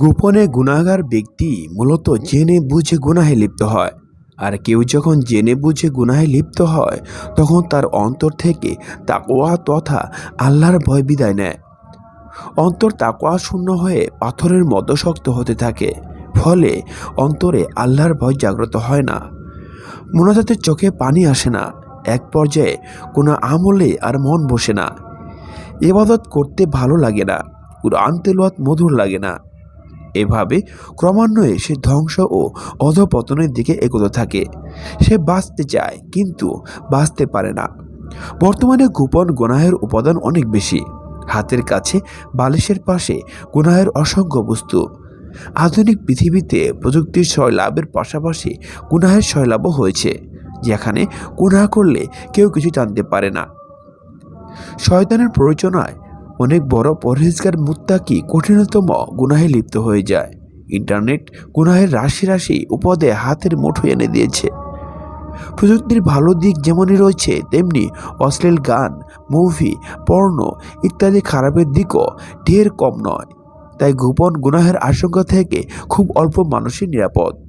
গোপনে গুণাগার ব্যক্তি মূলত জেনে বুঝে গুনাহে লিপ্ত হয়। আর কেউ যখন জেনে বুঝে গুনাহে লিপ্ত হয়, তখন তার অন্তর থেকে তাকোয়া তথা আল্লাহর ভয় বিদায় নেয়। অন্তর তাকোয়া শূন্য হয়ে পাথরের মতো শক্ত হতে থাকে, ফলে অন্তরে আল্লাহর ভয় জাগ্রত হয় না। মোনাজাতের চোখে পানি আসে না, এক পর্যায়ে কোনো আমলে আর মন বসে না। এবাদত করতে ভালো লাগে না, কোরআন তেলাওয়াত মধুর লাগে না। এভাবে ক্রমান্বয়ে সে ধ্বংস ও অধপতনের দিকে এগোতে থাকে। সে বাঁচতে চায়, কিন্তু বাঁচতে পারে না। বর্তমানে গোপন গুনাহের উপাদান অনেক বেশি। হাতের কাছে বালিশের পাশে গুনাহের অসংখ্য বস্তু। আধুনিক পৃথিবীতে প্রযুক্তির লাভের পাশাপাশি গুনাহের লাভও হয়েছে, যেখানে গুনাহ করলে কেউ কিছু জানতে পারে না। শয়তানের প্ররোচনায় অনেক বড় পরহেজগার মুত্তাকি কঠিনতম গুনাহে লিপ্ত হয়ে যায়। ইন্টারনেট গুনাহের রাশি রাশি উপদে হাতের মুঠো এনে দিয়েছে। প্রযুক্তির ভালো দিক যেমনই রয়েছে, তেমনি অশ্লীল গান, মুভি, পর্ণ ইত্যাদি খারাপের দিকও ঢের কম নয়। তাই গোপন গুনাহের আশঙ্কা থেকে খুব অল্প মানুষই নিরাপদ।